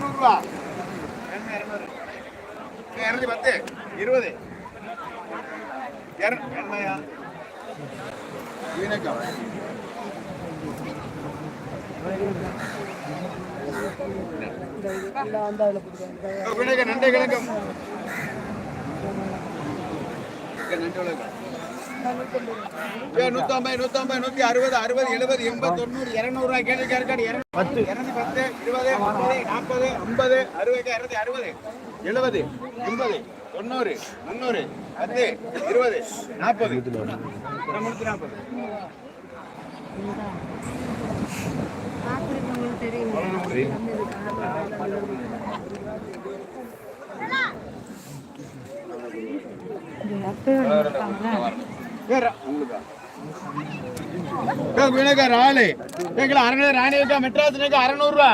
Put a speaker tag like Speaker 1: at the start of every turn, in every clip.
Speaker 1: இரநூறுவா. இரநூத்தி பத்து இருபது. இரநூறுயா வீணக்கம் நன்றி கிழக்கம் நன்றி வணக்கம். நூத்தம்பது நூத்தம்பது நூத்தி அறுபது அறுபது எழுபது எண்பது தொண்ணூறு இருநூறு ரூபாய் கேள்வி பத்து இருநூத்தி பத்து இருபது முப்பது நாற்பது ஐம்பது அறுபது இருநூத்தி அறுபது எழுபது எண்பது தொண்ணூறு முந்நூறு பத்து இருபது நாற்பது. முன்னூத்தி நாற்பது. வினக ராலு கிலோ அறநூறு ராணிக்கா மெட்ராஸ் அறநூறுவா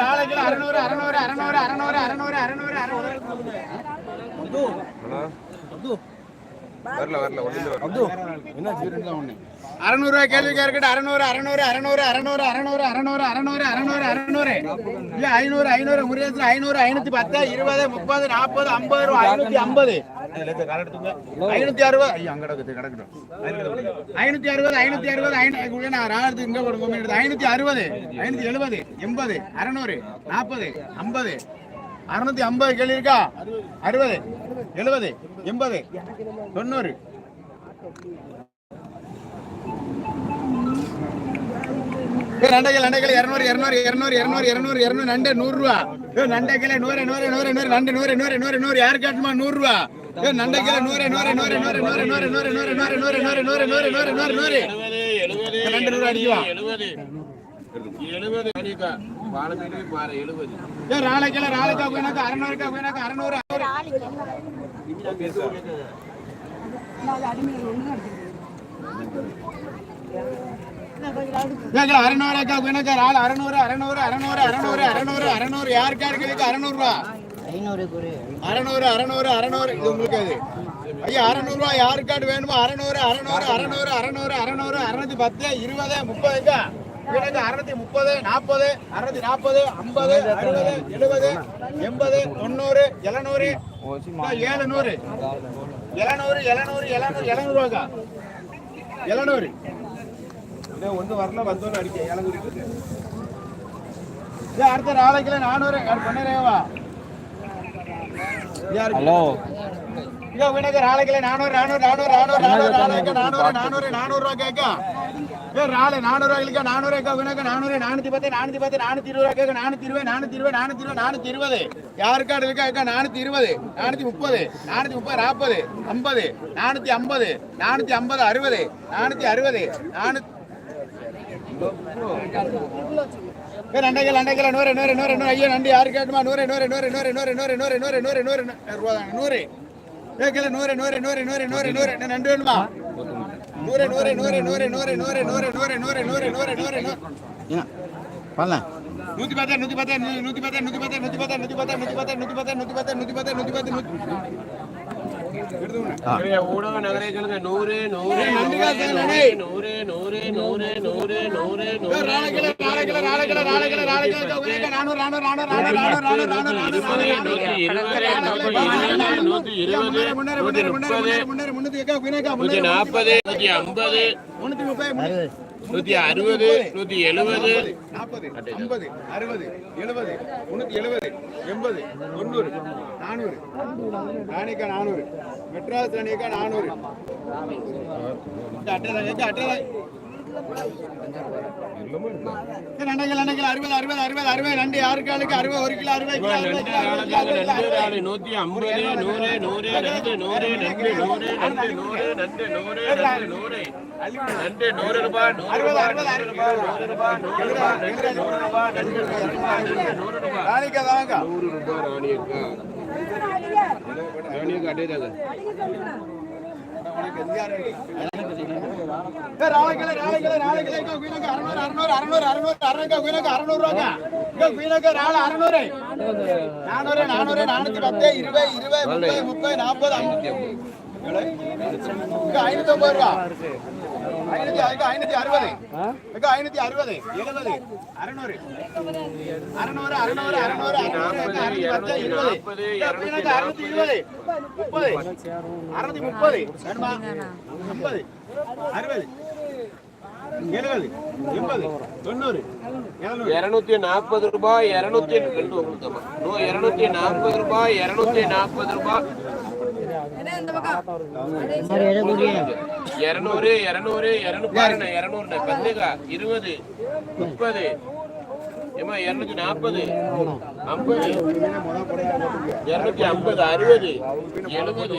Speaker 1: ராலு கிலோ அறநூறு அறநூறு அறநூறு அறநூறு அறநூறு அறநூறு அறநூறு
Speaker 2: வரல வரல ஒண்ணு
Speaker 1: அறநூறுவா கேள்விக்கா இருக்கட்டும் அறநூறு அறநூறு அறநூறு அறநூறு அறநூறு அறநூறு அறநூறு அறநூறு அறநூறு இல்ல ஐநூறு ஐநூறு முருகேசன் ஐநூறு ஐநூத்தி பத்து இருபது முப்பது நாற்பது ஐம்பது ரூபா ஐநூத்தி ஐம்பது ஐநூத்தி அறுபது. ஐயோ அங்க கிடக்குது? கிடக்கட்டும் ஐநூத்தி அறுபது ஐநூத்தி அறுபது. ஐநூறு நான் ராணுவத்துக்கு இங்க கொடுக்க ஐநூத்தி அறுபது ஐநூத்தி எழுபது எண்பது அறநூறு நாற்பது ஐம்பது. அறுநூத்தி ஐம்பது கேள்வி இருக்கா? அறுபது எழுபது எண்பது தொண்ணூறு. நண்டைகள் நண்டைகள் இரநூறு இரநூறு இரநூறு இரநூறு இரநூறு இரநூறு நண்டு நூறுரூவா ஏ நண்டைக்கில நூறு நூறு நூறு நூறு நண்டு நூறு நூறு நூறு நூறு யாரு காட்டுமா நூறுரூவா நண்டைக்கில நூறு நூறு நூறு நூறு நூறு நூறு நூறு நூறு நூறு நூறு நூறு நூறு நூறு நூறு நூறு நூறு ரெண்டு நூறு அடிக்குவா
Speaker 2: எழுபது அடிக்கா வாழை மீன் பாரு எழுபது
Speaker 1: ஏ ராளைக்கில ராளைக்கா போயினாக்கா அறநூறுக்கா போயினாக்கா அறநூறு அறநூறுக்கா போயினாக்கா ராள் அறநூறு அறநூறு அறநூறு அறநூறு அறநூறு அறநூறு யாருக்கா இருக்கு அறநூறுவா அறநூறு அறநூறு அறநூறு இது உங்களுக்கு அது. ஐயா அறநூறுவா யாருக்காடு வேணுமோ? அறநூறு அறநூறு அறநூறு அறநூறு அறநூறு அறுநூத்தி பத்து இருபது முப்பதுக்கா எனக்கு அறுநூத்தி முப்பது நாற்பது அறுநூத்தி நாற்பது ஐம்பது அறுபது எழுபது எண்பது தொண்ணூறு எழுநூறு. ஏழுநூறு எழுநூறு. எழுநூறு எழுநூறு எழுநூறுவாக்கா? எழுநூறு. ஒன்று வரல வந்தோன்னு அடிக்க எழுநூறு அடுத்த நாளைக்குல நானூறு பண்ணிடுறேவா ஹலோ. ஐயோ வினக்கு நாளைக்குல நானூறு நானூறு நானூறு நானூறு நானூறு நானூறு நானூறு நானூறு ரூபா கேட்க. ஏ நாலு நானூறு ரூபாய்க்கு நானூறு கேட்க வினக்கு நானூறு நானூத்தி பத்து நானூத்தி பத்து நானூத்தி இருபது ரூபா கேட்க நானூத்தி இருபது நானூத்தி இருபது நானூத்தி இருபது நானூத்தி இருபது. இருக்கா? இருக்கா நானூத்தி இருபது நானூத்தி முப்பது நானூத்தி முப்பது நாற்பது ஐம்பது நானூத்தி ஐம்பது நானூத்தி ஐம்பது அறுபது நானூத்தி அறுபது நானூத்தி நண்டைகள் நண்டைகள் நூறு நூறு நூறு நூறு ஐயோ நண்டு யாரு கேட்டுமா நூறு நூறு நூறு நூறு நூறு நூறு நூறு நூறு நூறு நூறு ரூபா தாங்க நூறு கேட்கல நூறு நூறு நூறு நூறு நூறு நூறு என்ன நண்டு வேணுமா நூறு நூறு நூறு நூறு நூறு நூறு நூறு நூறு நூறு நூறு நூறு நூறு நூறு பண்ணலாம் நூத்தி பத்து நூத்தி பத்து நூத்தி பத்து நூத்தி பத்து நூத்தி பத்து நூத்தி பத்து நூத்தி பத்து நூத்தி பத்து நூத்தி பத்து நூத்தி பத்து நூத்தி பத்து நூத்தி
Speaker 2: ஊடக நகரங்களுக்கு நூறு
Speaker 1: நாற்பது
Speaker 2: நூத்தி ஐம்பது முப்பது நூத்தி அறுபது நூத்தி எழுபது.
Speaker 1: நாற்பது ஐம்பது அறுபது எழுபது முன்னூத்தி எழுபது எண்பது தொண்ணூறு நானூறு. ராணிக்கா நானூறு. மெட்ராஸ் ராணிக்கா நானூறு. அட்டை அட்டை நண்டைகள் நண்டைகள் அறுபது அறுபது அறுபது அறுபது ரெண்டு ஆறு காலுக்கு அறுபது ஒரு கிலோ அறுபது
Speaker 2: நூத்தி ஐம்பது நூறு நூறு ரெண்டு நூறு ரெண்டு நூறு ரெண்டு நூறு ரெண்டு நூறு ரெண்டு நூறு ரெண்டு நூறு ரூபாய் நூறு ரூபாய் நூறு ரூபாய் நூறு ரூபாய் ரெண்டு நூறு ரூபாய் ரெண்டு நூறு ரூபாய் ரெண்டு நூறு ரூபாய்
Speaker 1: ராணிக்கா தாங்க
Speaker 2: நூறு ரூபாய் ராணி அக்கா ராணி
Speaker 1: இருபது முப்பது நாற்பது ஐநூத்தி ஐம்பது ரூபா ஐநூத்தி அறுபது ஐநூத்தி அறுபது. எழுபது அறுநூறு. அறுநூறு அறுநூறு அறுநூறு அறுநூறு இருபது. அறுநூத்தி இருபது. முப்பது. அறுநூத்தி முப்பது. ஐம்பது. அறுபது. எழுபது. எண்பது. தொண்ணூறு.
Speaker 2: இருநூத்தி நாற்பது ரூபாய் இருநூத்தி ரெண்டு உங்களுக்கு நூ இருநூத்தி நாற்பது ரூபாய் இருநூத்தி நாற்பது ரூபாய். இருநூறு இருநூறு இருநூறு பாருங்க இருநூறு பத்துக்கா இருபது முப்பது. ஏமா இருநூத்தி நாற்பது ஐம்பது. இருநூத்தி ஐம்பது அறுபது எழுபது.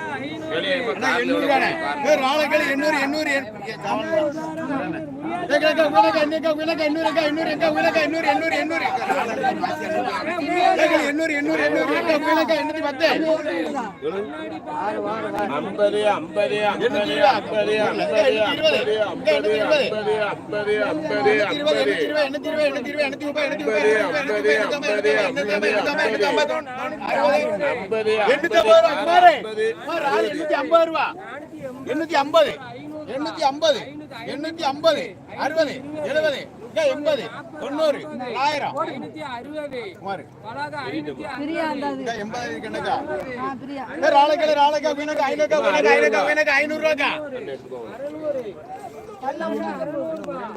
Speaker 1: நாளைக்கு எண்ணூறு எண்ணூறு
Speaker 2: ஐம்பது ஐம்பது ஐம்பது ஐம்பது ஐம்பது
Speaker 1: எண்ணூத்தி ஐம்பது ரூபா எண்ணூத்தி ஐம்பது எண்ணூத்தி ஐம்பது எண்ணூத்தி ஐம்பது அறுபது எழுபது எண்பது தொண்ணூறு ஆயிரம் ஐநூறுவாக்கா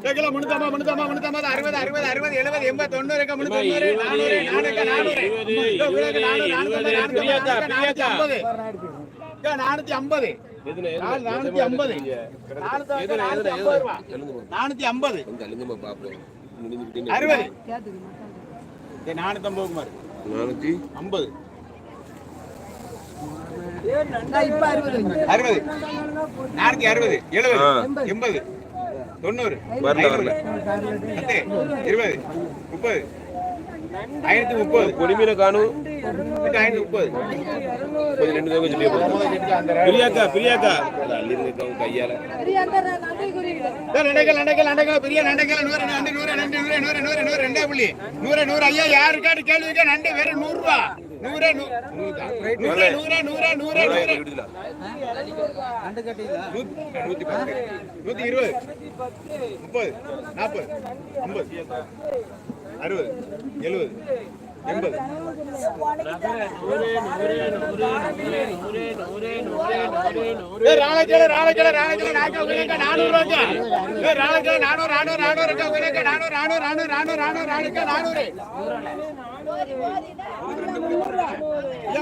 Speaker 1: கிலோ முன்னூத்தம்பது முன்னூத்தம்பது முன்னூத்தம்பது அறுபது அறுபது அறுபது எழுபது எண்பது தொண்ணூறு முன்னூத்தொண்ணூறு நானூத்தி ஐம்பது. நானூத்தி ஐம்பது. நானூத்தி ஐம்பது நானூத்தி நானூத்தி ஐம்பது. அறுபது.
Speaker 2: நானூத்தி
Speaker 3: அறுபது.
Speaker 1: எழுபது. எண்பது. தொண்ணூறு. இருபது. முப்பது. ஐநூத்தி முப்பது.
Speaker 2: பொடிமீனை காணும்
Speaker 1: ஐநூத்தி முப்பது.
Speaker 2: கொஞ்சம் ரெண்டு தடவை சொல்லி பிரியாக்கா பிரியாக்கா. அள்ளிருங்க கையால.
Speaker 1: நண்டைகள் நண்டைகள் நண்டைகள். பெரிய நண்டைகள். நூறு நண்டு நூறு நண்டு நூறு நூறு நூறு நூறு. ரெண்டே புள்ளி. நூறு நூறு. ஐயா யாருக்காடு கேள்வி இருக்கா? நண்டு வெறும் நூறு ரூபா நூறு நூ- நூறு நூறு நூறு. நூறு நூறு. நூத்தி நூத்தி பத்து. நூத்தி இருபது. முப்பது. நாற்பது. ஐம்பது அறுபது எழுபது எண்பது.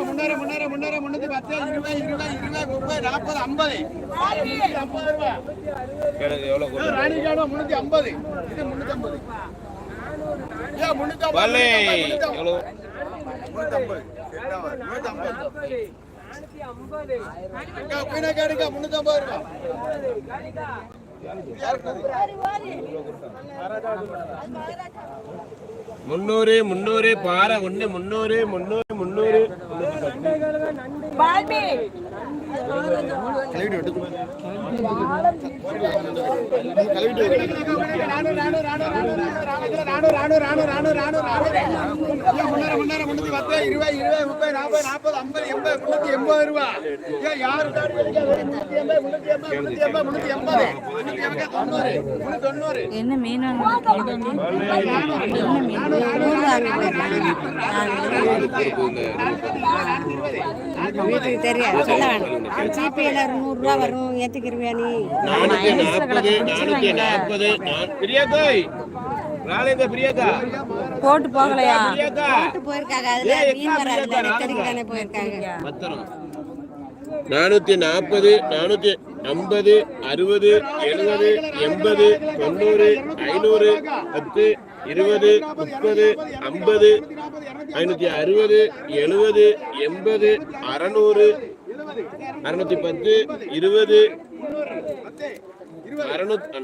Speaker 1: முன்னூறு முன்னூறு முன்னூறு முன்னூத்தி பத்து இருபது இருபது இருபது முப்பது நாற்பது ஐம்பது. ஐம்பது ரூபாய்
Speaker 2: எவ்வளவு
Speaker 1: முன்னூத்தி ஐம்பது. இது முன்னூத்தி ஐம்பது. பல்லே எவ்வளோ
Speaker 2: முன்னூறு முன்னூறு பாறை ஒண்ணு முன்னூறு முன்னூறு முன்னூறு.
Speaker 1: கழுவிட்டு விட்டு இருபது இருபது முப்பது நாற்பது நாற்பது ஐம்பது எண்பது முன்னூத்தி எண்பது ரூபா ஏன் யாரு
Speaker 3: என்ன மீனான
Speaker 4: வீட்டுக்கு தெரியாது ஜிபேல நூறுரூவா வரும். ஏற்றுக்கிருவியா நீ?
Speaker 3: போட்டு போகலையா?
Speaker 2: பிரியாக்கா
Speaker 4: போயிருக்காங்க. அதுல மீன் வராதுல நெத்தரிக்கு தானே போயிருக்காங்க.
Speaker 2: பத்திரம். நானூத்தி நாற்பது நானூத்தி ஐம்பது அறுபது எழுபது எண்பது தொண்ணூறு ஐநூறு பத்து இருபது முப்பது ஐம்பது ஐநூத்தி அறுபது எழுபது எண்பது அறநூறு அறுநூத்தி பத்து இருபது அறுநூத்தி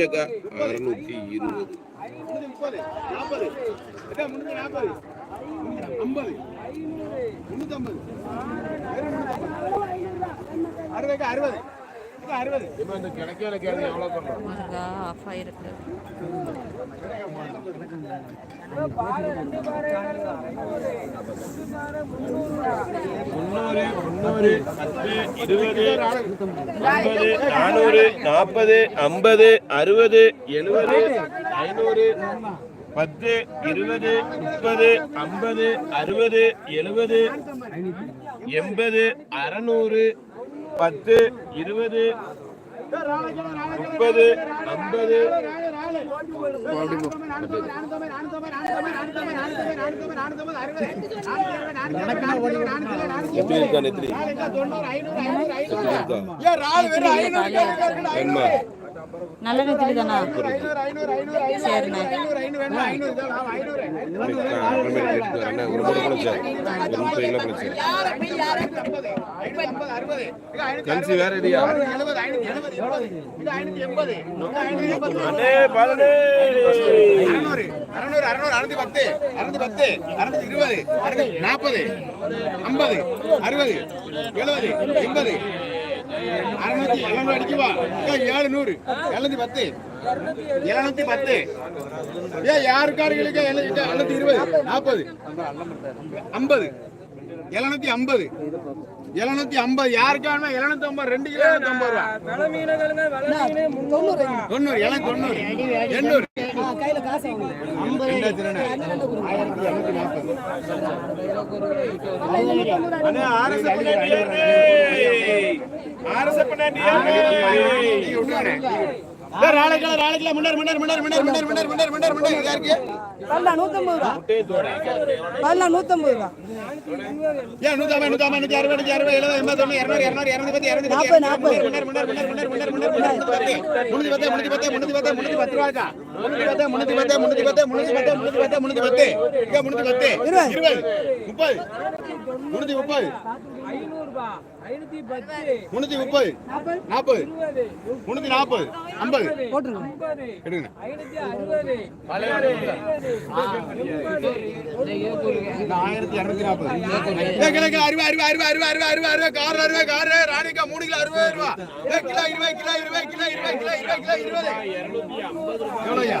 Speaker 2: அக்கா அறுநூத்தி இருபது
Speaker 1: அறுபது அறுபது
Speaker 3: ஆஃப் ஆயிருக்கு.
Speaker 2: முன்னூறு முன்னூறு பத்து இருபது ஐம்பது நானூறு நாற்பது ஐம்பது அறுபது எழுபது ஐநூறு பத்து இருபது முப்பது ஐம்பது அறுபது எழுபது எண்பது அறநூறு பத்து இருபது முப்பது ஐம்பது. எப்படி இருக்கா நெத்திரி
Speaker 3: நல்ல நெத்திலி தானா? சரிண்ணா.
Speaker 2: கன்சி வேற இல்லையா
Speaker 1: அறுநூறு அறுநூறு அறுநூத்தி பத்து அறுநூத்தி பத்து அறுநூத்தி இருபது நாற்பது ஐம்பது அறுபது எழுபது எண்பது அறுநூத்தி எழுநூறு அடிக்குவா ஏழுநூறு எழுநூத்தி பத்து. எழுநூத்தி பத்து. ஏ யாருக்கார்களுக்கு எழுநூத்தி இருபது? நாற்பது ஐம்பது. எழுநூத்தி ஐம்பது. எழுநூத்தி ஐம்பது. யாருக்கான எழுநூத்தி ஐம்பது? ரெண்டு கிலோ எழுநூத்தி ஐம்பது ரூபா. தொண்ணூறு. எழுநூத்தி தொண்ணூறு. எண்ணூறு. ஆயிரத்தி இருநூத்தி நாற்பது.
Speaker 3: நூத்தம்பது ரூபா
Speaker 1: முன்னூத்தி முப்பது முன்னூத்தி முப்பது, நாற்பது, முன்னூத்தி நாற்பது, ஐம்பது. எடுங்க. ஆயிரத்தி இருநூத்தி நாற்பது. கிலோ, அறுபது, அறுபது, அறுபது, அறுபது, அறுபது, அறுபது, கார் அறுபது, கார் ராணிக்கா மூணு கிலோ அறுபது ரூபா. ஏய், கிலோ இருபது, கிலோ இருபது, கிலோ இருபது, கிலோ இருபது, கிலோ இருபது. எவ்வளோய்யா?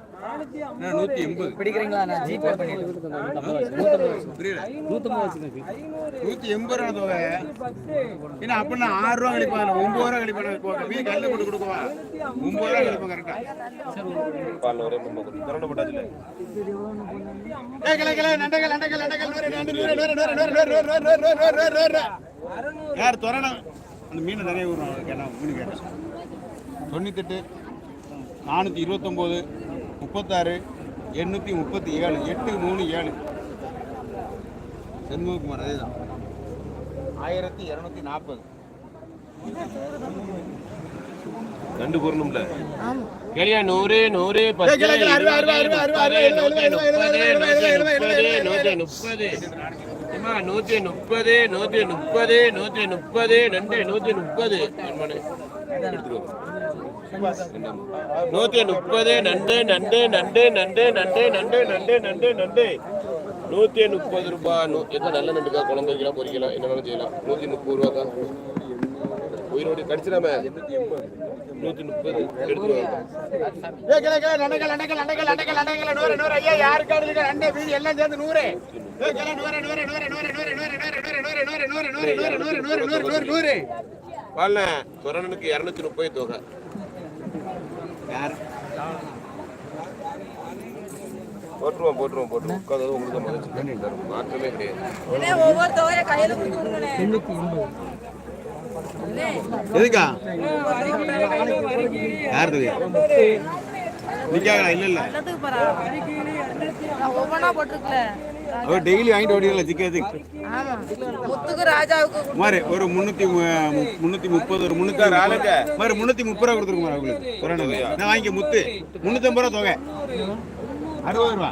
Speaker 1: நூத்தி எண்பது
Speaker 5: பிடிக்கிறீங்களா நான் ஜிபே
Speaker 1: பண்ணிடுறேன் எண்பது ரூபா தொகை ஏன்னா அப்படின்னா ஆறு ரூபா ஒன்பது ரூபா கழிப்பாங்க மீன் கல்லு போட்டு கொடுக்குவா ஒன்பது ரூபா கழிப்பா கரெக்டா யார் துறணும் அந்த மீன் நிறைய ஊரும் மீன் கேட்டேன் தொண்ணூத்தெட்டு நானூற்றி இருபத்தொம்போது முப்பத்தாறு எண்ணூற்றி முப்பத்தி ஏழு எட்டு மூணு ஏழு. செண்முககுமார் அதே தான் ஆயிரத்தி இரநூத்தி நாற்பது.
Speaker 2: ரெண்டு பொருளும்ல கேளியா நூறு நூறு பத்து நூத்தி முப்பது நூத்தி முப்பது நூத்தி முப்பது. அம்மா, நூத்தி முப்பது நூத்தி முப்பது நண்டு நூத்தி முப்பது. அம்மனே. நூத்தி முப்பது நண்டு நண்டு நண்டு நண்டு நண்டு நண்டு நண்டு நண்டு நண்டு நூத்தி முப்பது ரூபாய் நூ- எத்தனை நல்ல நண்டுக்கா குழம்பு வைக்கலாம் பொரிக்கலாம் என்ன வேணாலும் செய்யலாம் நூத்தி முப்பது ரூபா தான் உயிரோடு கடிச்சிடாம நூத்தி முப்பது எடுத்து துறனனுக்கு இரநூத்தி முப்பது தொகை? போட்டுருவோம் போட்டுருவோம் போட்டுருவோம். உட்காந்து உங்களுக்கு தான் மதிச்சு மாற்றமே கிடையாது.
Speaker 3: ஒவ்வொரு தொகையை கையில
Speaker 1: எதுக்கா? யார் தொகை நிக்காங்களா இல்ல இல்ல.
Speaker 3: ஒவ்வொன்றா போட்டிருக்கல.
Speaker 1: அவ டெய்லி வாங்கிட்டு ஓடிடல சிக்கிறது
Speaker 3: ஆமா முத்துக்கு ராஜாவுக்கு
Speaker 1: மாதிரி ஒரு முன்னூத்தி மு- மு- முன்னூத்தி முப்பது ஒரு முன்னூத்தி
Speaker 2: ஆளுங்க.
Speaker 1: மாதிரி முன்னூத்தி முப்பது ரூபா கொடுத்துருக்கோம் உங்களுக்கு. புராணம் நான் வாங்கிக்க முத்து. முன்னூத்தி ஐம்பது ரூபா தொகை. அறுபது ரூபா.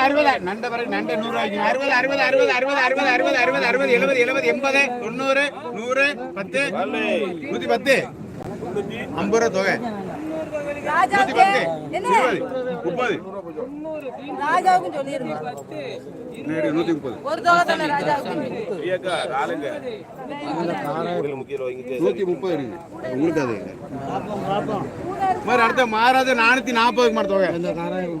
Speaker 1: அறுபது. நண்ட பிறகு நண்டை நூறு ரூபாய்க்கு அறுபது அறுபது அறுபது அறுபது அறுபது அறுபது அறுபது அறுபது எழுபது எழுபது எண்பது தொண்ணூறு நூறு பத்து. நூத்தி பத்து. ஐம்பது ரூபா தொகை. முப்பது
Speaker 3: ராஜாவுக்கும் சொல்லிருங்க
Speaker 1: நூத்தி முப்பது
Speaker 3: ஒரு தோலை தானே ராஜாவுக்கு
Speaker 2: பிரியக்கா காலுங்க முக்கியம் வாங்கிட்டு
Speaker 1: நூத்தி முப்பது இருக்கு உங்களுக்கு அது மாதிரி அடுத்த மாறாத நானூத்தி நாற்பதுக்கு மாதிரி தொகை
Speaker 3: போ.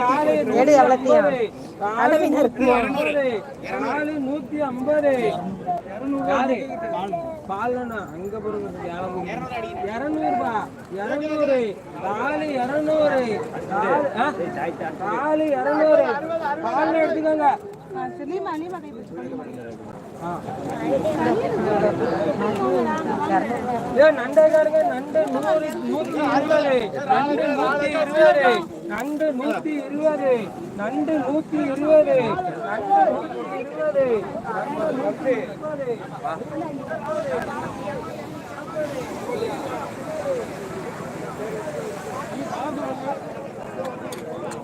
Speaker 3: எடு எவ்வளோத்தையும்
Speaker 5: நூத்தி ஐம்பது பாலண்ணா அங்க இருநூறுபா. இருநூறு. நாலு இருநூறு. நாலு இருநூறு. பால் எடுத்துக்கோங்க. ஏ நண்டைக்காரங்க நண்டு நூறு நூத்தி இருபது. நண்டு நூத்தி இருபது. நண்டு நூத்தி இருபது. நண்டு நூத்தி இருபது. நண்டு நூத்தி இருபது. நண்டு நூத்தி இருபது.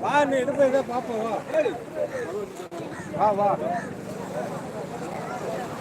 Speaker 5: வா நீ எடுத்து பார்ப்போம் பாப்போம் வா வா.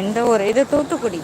Speaker 4: எந்த ஊர் இது தூத்துக்குடி.